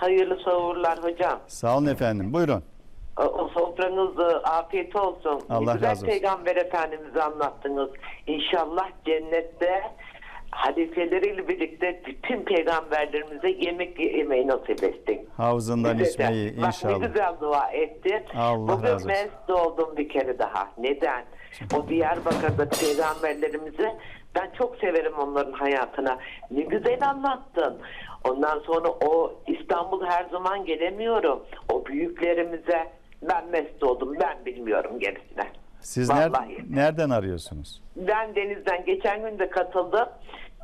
Hayırlı sahurlar hocam. Sağ olun efendim. Buyurun. O, o sofranız e, afiyet olsun. Allah güzel razı olsun. Peygamber Efendimiz'i anlattınız. İnşallah cennette halifeleriyle birlikte bütün peygamberlerimize yemek yemeyi nasip ettin. Havuzundan Bize de. içmeyi Bak ne inşallah. güzel dua etti. Allah Bugün razı olsun. mest oldum bir kere daha. Neden? O Diyarbakır'da peygamberlerimizi ben çok severim onların hayatına. Ne güzel anlattın. Ondan sonra o İstanbul her zaman gelemiyorum. O büyüklerimize ben mest oldum. Ben bilmiyorum gerisine. Siz ner- nereden arıyorsunuz? Ben Deniz'den geçen gün de katıldım.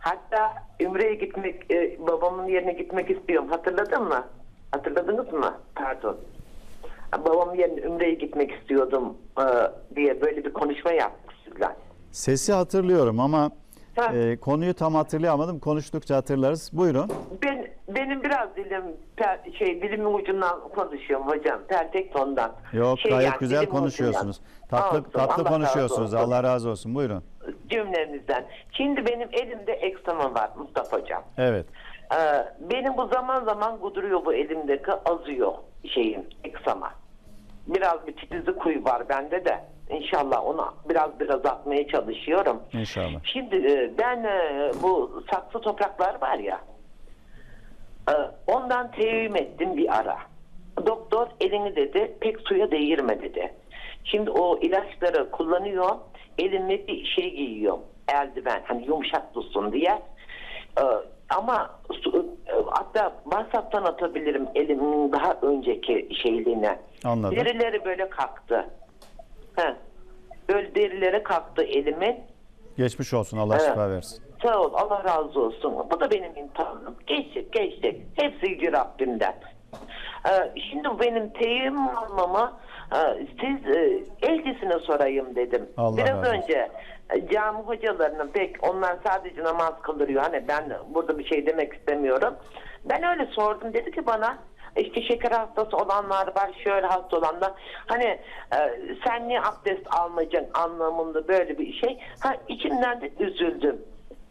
Hatta Ümre'ye gitmek, e, babamın yerine gitmek istiyorum. Hatırladın mı? Hatırladınız mı? Pardon. Babamın yerine Ümre'ye gitmek istiyordum e, diye böyle bir konuşma yaptık sizler. Sesi hatırlıyorum ama Ha. e, konuyu tam hatırlayamadım. Konuştukça hatırlarız. Buyurun. Ben benim biraz dilim per- şey dilimin ucundan konuşuyorum hocam. Pertek tondan. Yok Şey gayet yani, güzel konuşuyorsunuz. ucundan. Tatlı Olsun, tatlı Allah razı konuşuyorsunuz. olsun. Allah razı olsun. Buyurun. Cümlenizden. Şimdi benim elimde eksama var Mustafa hocam. Evet. Ee, benim bu zaman zaman guduruyor bu elimdeki azıyor şeyim eksama. Biraz bir titizli kuyu var bende de. İnşallah onu biraz biraz atmaya çalışıyorum. İnşallah. Şimdi e, ben e, bu saksı topraklar var ya e, ondan teyemmüm ettim bir ara. Doktor elini dedi pek suya değirme dedi. Şimdi o ilaçları kullanıyor elime bir şey giyiyorum eldiven hani yumuşak tutsun diye. Ama hatta WhatsApp'tan atabilirim elimin daha önceki şeyliğine. Anladım. Derileri böyle kalktı. He. Böyle derileri kalktı elimin. Geçmiş olsun. Allah Evet. şifa versin. Sağ ol Allah razı olsun. Bu da benim imtihanım. Geçtik geçtik. Hepsi Yüce Rabbimden. Ee, şimdi benim teyim almama e, siz e, elçisine sorayım dedim. Allah Biraz razı olsun. önce e, cami hocalarının pek onlar sadece namaz kıldırıyor. Hani ben burada bir şey demek istemiyorum. Ben öyle sordum. Dedi ki bana işte şeker hastası olanlar var, şöyle hasta olanlar. Hani e, sen niye abdest almayacaksın anlamında böyle bir şey. Ha içimden de üzüldüm.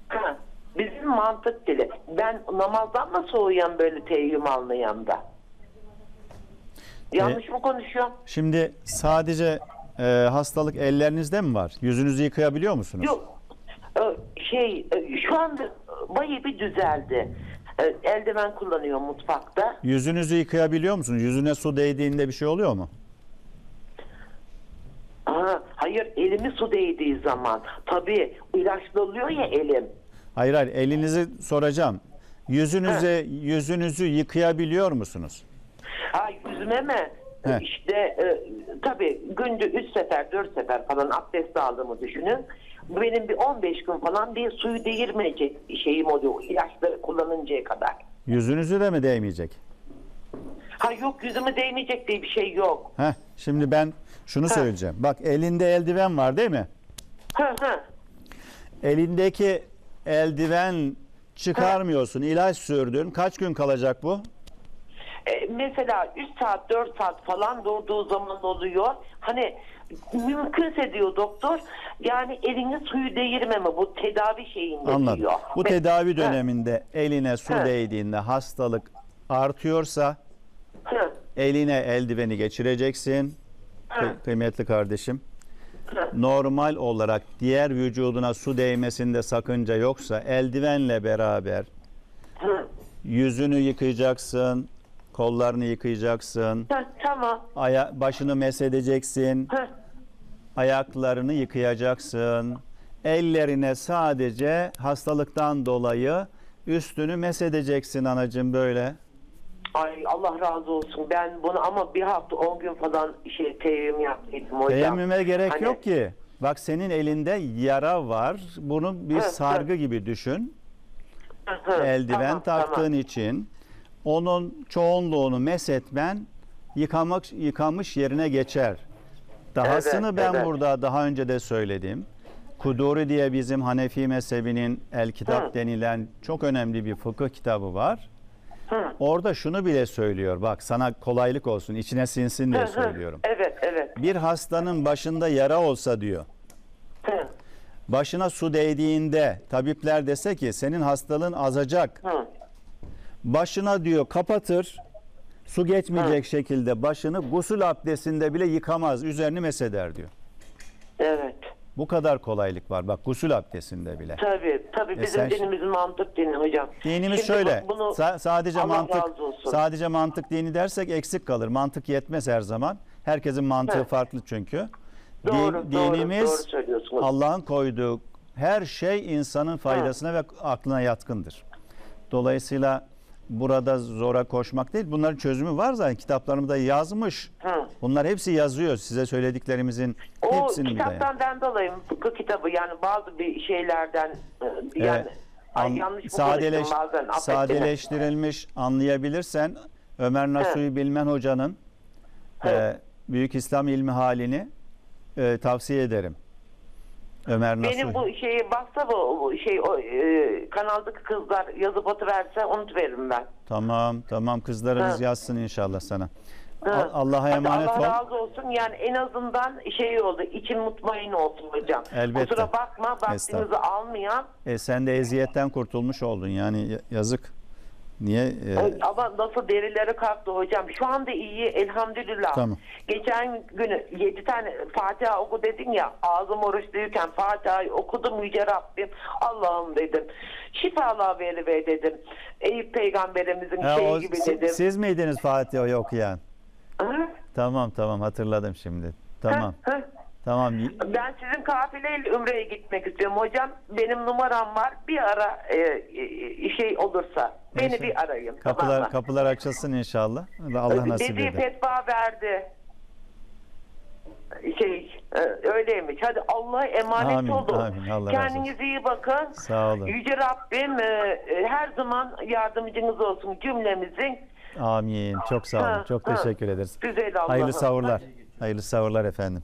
Ha, bizim mantık dili. Ben namazdan mı soğuyan böyle teyyum almayan da? Yanlış mı konuşuyorum? Şimdi sadece e, hastalık ellerinizde mi var? Yüzünüzü yıkayabiliyor musunuz? Yok. Ee, Şey e, şu anda bayağı bir düzeldi. Eldiven kullanıyor mutfakta. Yüzünüzü yıkayabiliyor musunuz? Yüzüne su değdiğinde bir şey oluyor mu? Aha, hayır elimi su değdiği zaman tabii ilaçlı oluyor ya elim. Hayır hayır elinizi soracağım. Yüzünüze yüzünüzü yıkayabiliyor musunuz? Ha yüzüme mi? He. İşte e, tabii günde 3 sefer 4 sefer falan abdest aldığımı düşünün. Benim bir 15 gün falan bir suyu değirmeyecek şeyim oluyor ilaçları kullanıncaya kadar. Yüzünüzü de mi değmeyecek? Ha yok yüzüme değmeyecek diye bir şey yok. Heh, şimdi ben şunu söyleyeceğim. Bak elinde eldiven var değil mi? Ha ha. Elindeki eldiven çıkarmıyorsun, ilaç sürdün. Kaç gün kalacak bu? E, mesela 3 saat 4 saat falan durduğu zaman oluyor. Hani mümkünse diyor doktor yani elini suyu değirmeme bu tedavi şeyinde Anladım. diyor. Bu Ve- tedavi döneminde eline su He. değdiğinde hastalık artıyorsa ha, eline eldiveni geçireceksin. Kı- Kıymetli kardeşim. Normal olarak diğer vücuduna su değmesinde sakınca yoksa eldivenle beraber yüzünü yıkayacaksın, kollarını yıkayacaksın, Ha, tamam. aya başını mesedeceksin, Ha, ayaklarını yıkayacaksın. Ellerine sadece hastalıktan dolayı üstünü mesedeceksin anacığım böyle. Ay Allah razı olsun. Ben bunu ama bir hafta 10 gün falan şey teyemmüm yaptıydım hocam. Teyemmüme gerek Hani- yok ki. Bak senin elinde yara var. Bunu bir sargı gibi düşün. Hı, hı, eldiven tamam, taktığın tamam. için onun çoğunluğunu mesetmen yıkamak yıkamış yerine geçer. Dahasını Evet, ben evet. burada daha önce de söyledim. Kuduri diye bizim Hanefi mezhebinin El Kitap Hı. denilen çok önemli bir fıkıh kitabı var. Hı. Orada şunu bile söylüyor. Bak sana kolaylık olsun, içine sinsin diye Hı, hı. söylüyorum. Evet evet. Bir hastanın başında yara olsa diyor. Hı, Başına su değdiğinde tabipler dese ki senin hastalığın azacak. hı, Başına diyor kapatır. Su geçmeyecek şekilde başını gusül abdestinde bile yıkamaz. Üzerini mesheder diyor. Evet. Bu kadar kolaylık var. Bak gusül abdestinde bile. Tabii tabii E bizim sen- dinimizin mantık dini hocam. Dinimiz Şimdi şöyle. bu- bunu sa- sadece Allah mantık sadece mantık dini dersek eksik kalır. Mantık yetmez her zaman. Herkesin mantığı Evet. farklı çünkü. Din- Doğru, dinimiz doğru söylüyorsunuz. Allah'ın koyduğu her şey insanın faydasına ve aklına yatkındır. Dolayısıyla burada zora koşmak değil. Bunların çözümü var zaten. Kitaplarımda yazmış. Hı. Bunlar hepsi yazıyor. Size söylediklerimizin O hepsini bile. kitaptan ben dolayı fıkıh kitabı yani bazı bir şeylerden e, yani Evet. ay, An- yanlış sadeleş- bazen sadeleştirilmiş anlayabilirsen Ömer Nasuhi Bilmen Hoca'nın e, Büyük İslam ilmi halini e, tavsiye ederim. Ömer Nasuhi. Benim bu şeyi o bu şey o e, kanaldaki kızlar yazıp atıverse unutuveririm ben. Tamam tamam kızlarımız Ha. yazsın inşallah sana. Hı. Allah'a emanet Allah ol. razı olsun. Yani en azından şey oldu. için mutmain olsun hocam. Elbette. Kusura bakma vaktinizi almayan. E, sen de eziyetten kurtulmuş oldun. Yani yazık. Niye? e, Ama nasıl derileri kalktı hocam. Şu anda iyi elhamdülillah. Tamam. Geçen günü yedi tane Fatiha oku dedin ya ağzım oruçluyken Fatiha'yı okudum Yüce Rabbim Allah'ım dedim. Şifalar veriver dedim. Eyüp peygamberimizin ha, şeyi o- gibi dedim. siz miydiniz Fatiha'yı okuyan? Hı? Tamam tamam hatırladım şimdi. Tamam. Hı, hı. Tamam. Ben sizin kafileyle Ümre'ye gitmek istiyorum hocam. Benim numaram var. Bir ara e, e, şey olursa beni İnşallah. bir arayın. tamam Kapılar mı? kapılar açılsın inşallah. Allah nasip eder. fetva verdi. Şey e, öyleymiş. Hadi Allah'a emanet Amin, olun. amin. Allah Kendinize iyi bakın. Sağ olun. Yüce Rabbim e, e, her zaman yardımcınız olsun cümlemizin. Amin. Çok sağ olun. Ha, Çok ha. teşekkür ederiz. Güzel Allah'ım. Hayırlı savurlar. Hayırlı savurlar efendim.